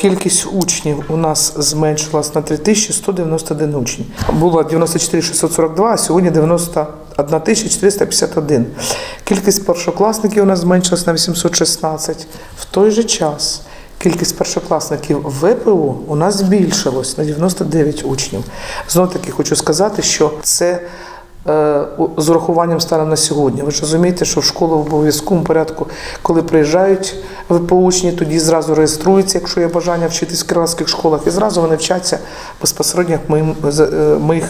Кількість учнів у нас зменшилась на 3191 учень. Було 94 642, а сьогодні 91 451. Кількість першокласників у нас зменшилась на 816. В той же час кількість першокласників ВПО у нас збільшилась на 99 учнів. Знову таки хочу сказати, що це з урахуванням станом на сьогодні. Ви ж розумієте, що в школу в обов'язковому порядку, коли приїжджають ВПО учні, тоді зразу реєструються, якщо є бажання вчитись в кіровських школах, і зразу вони вчаться безпосередньо, як ми, за- е, ми їх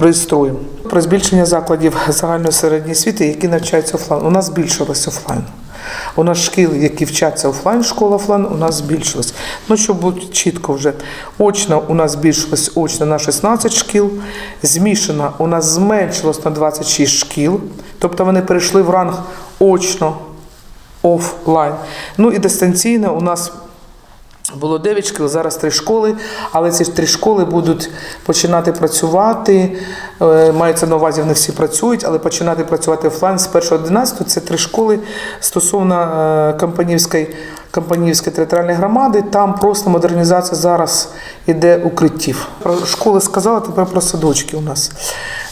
реєструємо. Про збільшення закладів загальної середньої освіти, які навчаються офлайн. У нас збільшилось офлайн. У нас шкіл, які вчаться офлайн, школа офлайн, у нас збільшилась. Ну, щоб бути чітко вже. Очно у нас збільшилось очно на 16 шкіл, змішана у нас зменшилось на 26 шкіл, тобто вони перейшли в ранг очно офлайн. Ну і дистанційно у нас було 9 шкіл, зараз 3 школи, але ці три школи будуть починати працювати. е, Мається на увазі, вони всі працюють, але починати працювати офлайн з 1.11. Це три школи стосовно е, Кампанівської, територіальної громади. Там просто модернізація зараз іде укриттів. Про школи сказала, тепер про садочки у нас.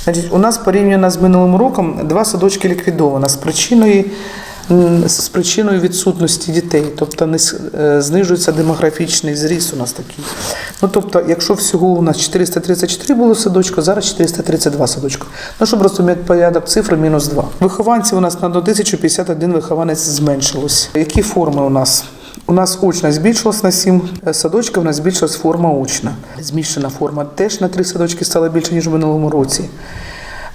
Значить, у нас порівняно з минулим роком два садочки ліквідовано з причиною з причиною відсутності дітей, тобто е, знижується демографічний зріст у нас такий. Ну тобто, якщо всього у нас 434 було садочку, зараз 432 садочку. Ну, щоб розуміти порядок цифри, мінус 2. Вихованців у нас на 1051 вихованець зменшилось. Які форми у нас? У нас очна збільшилась на 7 садочків, у нас збільшилась форма очна. Зміщена форма теж на 3 садочки стала більше, ніж в минулому році.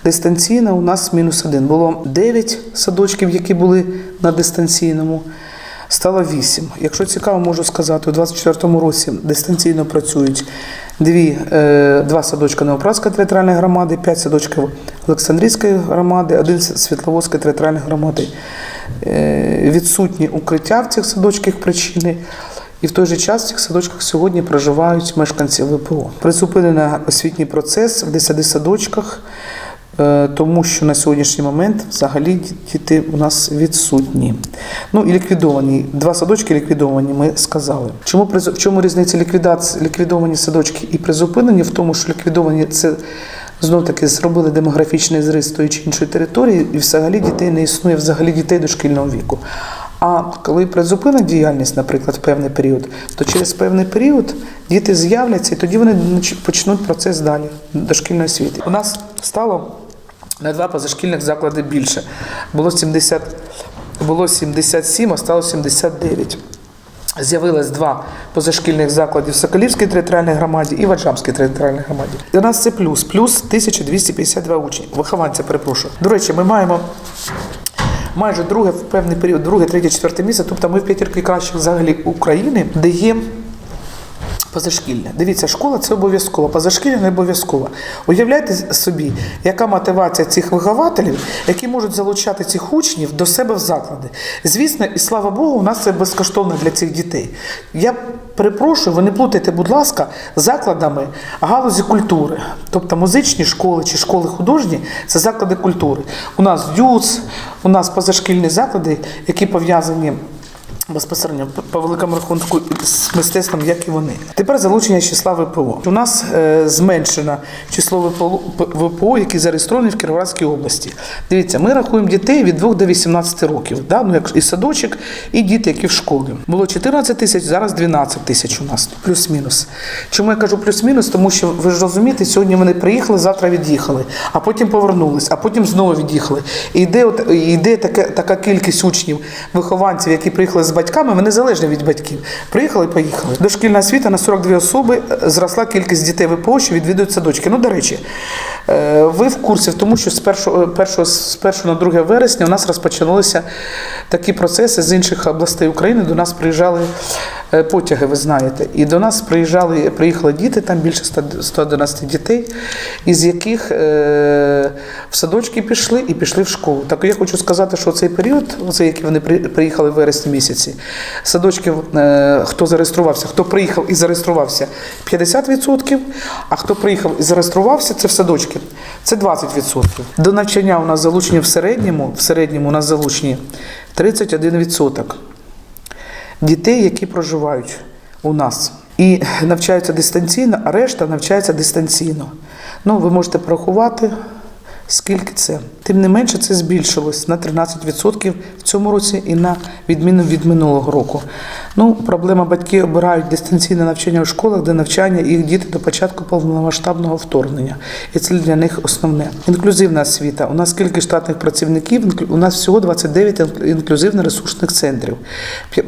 Дистанційна у нас мінус один. Було 9 садочків, які були на дистанційному, стало 8. Якщо цікаво, можу сказати, у 2024 році дистанційно працюють дві, е, два садочка Неопратської територіальної громади, 5 садочків Олександрійської громади, один Світловодської територіальної громади. Е, відсутні укриття в цих садочках причини. І в той же час в цих садочках сьогодні проживають мешканці ВПО. Призупинений освітній процес в 10 садочках, тому що на сьогоднішній момент взагалі діти у нас відсутні. Ну і ліквідовані. Два садочки ліквідовані, ми сказали. Чому в чому різниця ліквідації ліквідовані садочки і призупинені? В тому, що ліквідовані це знов таки зробили демографічний зріз тої чи іншої території, і взагалі дітей не існує, взагалі дітей дошкільного віку. А коли призупинить діяльність, наприклад, в певний період, то через певний період діти з'являться, і тоді вони почнуть процес далі дошкільної освіти. У нас стало на два позашкільних заклади більше. Було 70, було 77, а стало 79. З'явилось два позашкільних закладів в Соколівській територіальній громаді і в Аджамській територіальній громаді. Для нас це плюс, плюс 1252 учні. Вихованця, перепрошую. До речі, ми маємо майже друге в певний період, друге, третє, четверте місце. Тобто ми в п'ятірки кращих взагалі України, де є позашкільне. Дивіться, школа це обов'язково, позашкільне не обов'язково. Уявляйте собі, яка мотивація цих вихователів, які можуть залучати цих учнів до себе в заклади. Звісно, і слава Богу, у нас це безкоштовно для цих дітей. Я перепрошую, ви не плутайте, будь ласка, закладами галузі культури. Тобто музичні школи чи школи художні це заклади культури. У нас ДЮЦ, у нас позашкільні заклади, які пов'язані. Безпосередньо по великому рахунку з мистецтвом, як і вони. Тепер залучення числа ВПО. У нас е, зменшено число ВПО, які зареєстровані в Кіровоградській області. Дивіться, ми рахуємо дітей від 2 до 18 років. Да? Ну, як і садочок, і діти, які в школі. Було 14 тисяч, зараз 12 тисяч у нас, плюс-мінус. Чому я кажу плюс-мінус? Тому що ви ж розумієте, сьогодні вони приїхали, завтра від'їхали, а потім повернулись, а потім знову від'їхали. І йде, от, йде така, така кількість учнів, вихованців, які приїхали з батьками, вони залежні від батьків. Приїхали і поїхали. Дошкільна освіта на 42 особи е, зросла кількість дітей ВПО, що відвідують садочки. Ну, до речі, ви в курсі тому, що з 1, 1, з 1 на 2 вересня у нас розпочалися такі процеси з інших областей України. До нас приїжджали е, потяги, ви знаєте. І до нас приїжджали, приїхали діти, там більше 100 111 дітей, із яких е, в садочки пішли і пішли в школу. Так я хочу сказати, що цей період, оцей, який вони приїхали в вересні місяці, садочків, е, хто зареєструвався, хто приїхав і зареєструвався 50%, а хто приїхав і зареєструвався, це в садочки, це 20%. До навчання у нас залучені в середньому, в середньому у нас залучені 31% дітей, які проживають у нас. і навчаються дистанційно, а решта навчається дистанційно. Ну, ви можете порахувати, скільки це. Тим не менше, це збільшилось на 13% в цьому році і на відміну від минулого року. Ну, проблема батьки обирають дистанційне навчання у школах, де навчання їх діти до початку повномасштабного вторгнення. І це для них основне. Інклюзивна освіта. У нас скільки штатних працівників? У нас всього 29 інклюзивно-ресурсних центрів.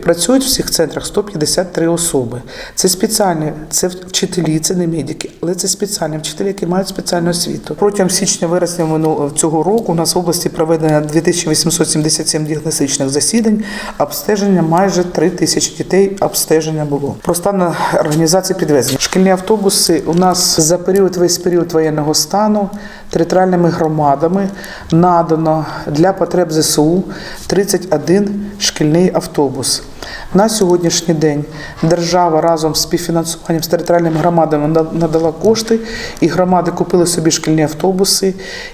Працюють в цих центрах 153 особи. Це спеціальні, це вчителі, це не медики, але це спеціальні вчителі, які мають спеціальну освіту. Протягом січня-вересня цього року у нас в області проведено 2877 діагностичних засідань, обстеження майже 3 тисячі дітей обстеження було. Про стан організації підвезення. Шкільні автобуси у нас за період весь період воєнного стану територіальними громадами надано для потреб ЗСУ 31 шкільний автобус. На сьогоднішній день держава разом з співфінансуванням з територіальними громадами на- надала кошти, і громади купили собі шкільні автобуси.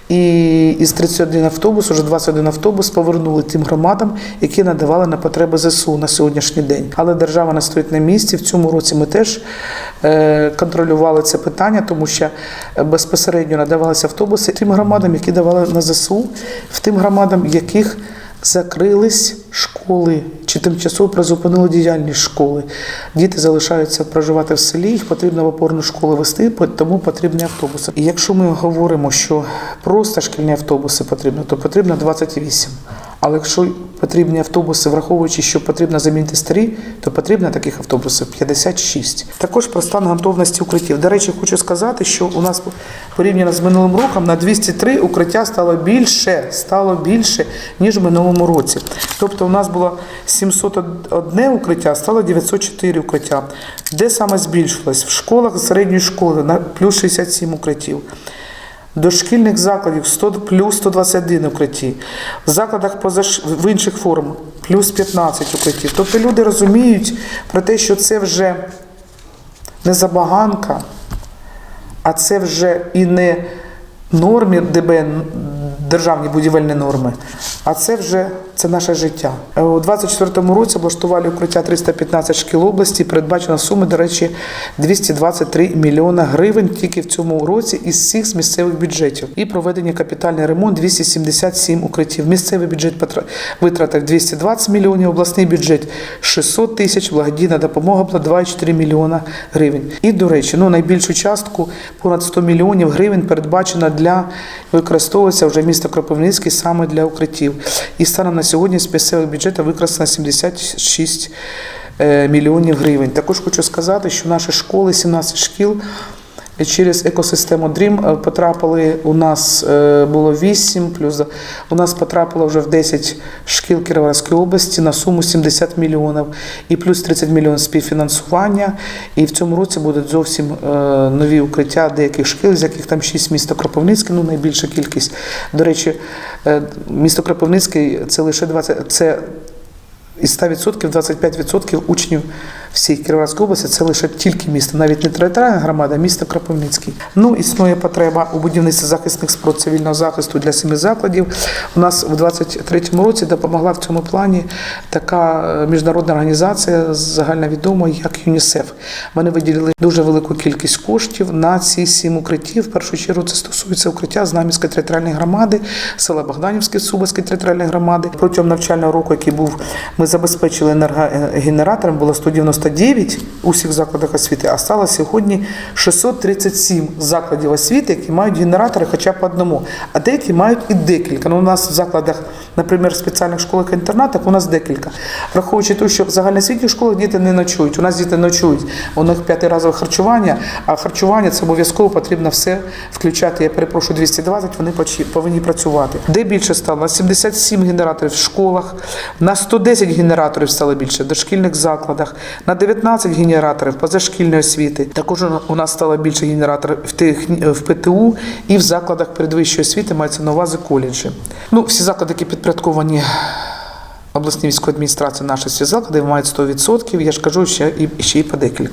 І із 31 автобус, уже 21 автобус повернули тим громадам, які надавали на потреби ЗСУ на сьогоднішній день. Але держава не стоїть на місці. В цьому році ми теж е, контролювали це питання, тому що безпосередньо надавалися автобуси тим громадам, які давали на ЗСУ, в тим громадам, яких закрились школи чи тимчасово призупинили діяльність школи. Діти залишаються проживати в селі, їх потрібно в опорну школу вести, тому потрібні автобуси. І якщо ми говоримо, що просто шкільні автобуси потрібно, то потрібно 28. Але якщо потрібні автобуси, враховуючи, що потрібно замінити старі, то потрібно таких автобусів 56. Також про стан готовності укриттів. До речі, хочу сказати, що у нас порівняно з минулим роком на 203 укриття стало більше, стало більше, ніж в минулому році. Тобто у нас було 701 укриття, стало 904 укриття. Де саме збільшилось? В школах середньої школи на плюс 67 укриттів. Дошкільних закладів 100 плюс 121 укритті. В закладах позаш... в інших форм плюс 15 укриттів. Тобто люди розуміють про те, що це вже не забаганка, а це вже і не нормі ДБ, державні будівельні норми, а це вже це наше життя. Е, У 2024 році облаштували укриття 315 шкіл області. Передбачена сума, до речі, 223 мільйона гривень тільки в цьому році із всіх місцевих бюджетів. І проведення капітальний ремонт 277 укриттів. Місцевий бюджет витратив 220 мільйонів, обласний бюджет 600 тисяч, благодійна допомога була 2,4 мільйона гривень. І, до речі, ну найбільшу частку, понад 100 мільйонів гривень, передбачено для використовується вже місто Кропивницький саме для укриттів. І станом на сьогодні з місцевих бюджетів використано 76 е, мільйонів гривень. Також хочу сказати, що наші школи, 17 шкіл. Через екосистему DREAM е, потрапили у нас е, було 8, плюс у нас потрапило вже в 10 шкіл Кіровоградської області на суму 70 мільйонів і плюс 30 мільйонів співфінансування. І в цьому році будуть зовсім е, нові укриття деяких шкіл, з яких там 6 місто Кропивницьке, ну найбільша кількість. До речі, місто Кропивницький це лише 20, це із 100% 25% учнів всієї Кіровоградської області це лише тільки місто, навіть не територіальна громада, а місто Кропивницький. Ну, існує потреба у будівництві захисних споруд цивільного захисту для семи закладів. У нас в 23-му році допомогла в цьому плані така е, міжнародна організація загальновідома, як ЮНІСЕФ. Вони виділили дуже велику кількість коштів на ці сім укриттів. В першу чергу це стосується укриття Знам'янської територіальної громади, села Богданівське, Субаської територіальної громади. Протягом навчального року, який був, ми забезпечили енергогенератором, було 199 у всіх закладах освіти, а стало сьогодні 637 закладів освіти, які мають генератори хоча б одному, а деякі мають і декілька. Ну, у нас в закладах, наприклад, в спеціальних школах-інтернатах у нас декілька. Враховуючи те, що в загальноосвітніх школах діти не ночують. У нас діти ночують. У них п'ятиразове харчування, а харчування це обов'язково потрібно все включати. Я перепрошую 220, вони повинні працювати. Де більше стало? На 77 генераторів в школах, на 110 генераторів стало більше в дошкільних закладах, на 19 генераторів позашкільної освіти. Також у нас стало більше генераторів в, техні- в ПТУ і в закладах передвищої освіти мається на увазі коледжі. Ну, всі заклади, які підпорядковані обласній військовій адміністрації, наші всі заклади мають 100%. Я ж кажу, ще і ще і по декілька.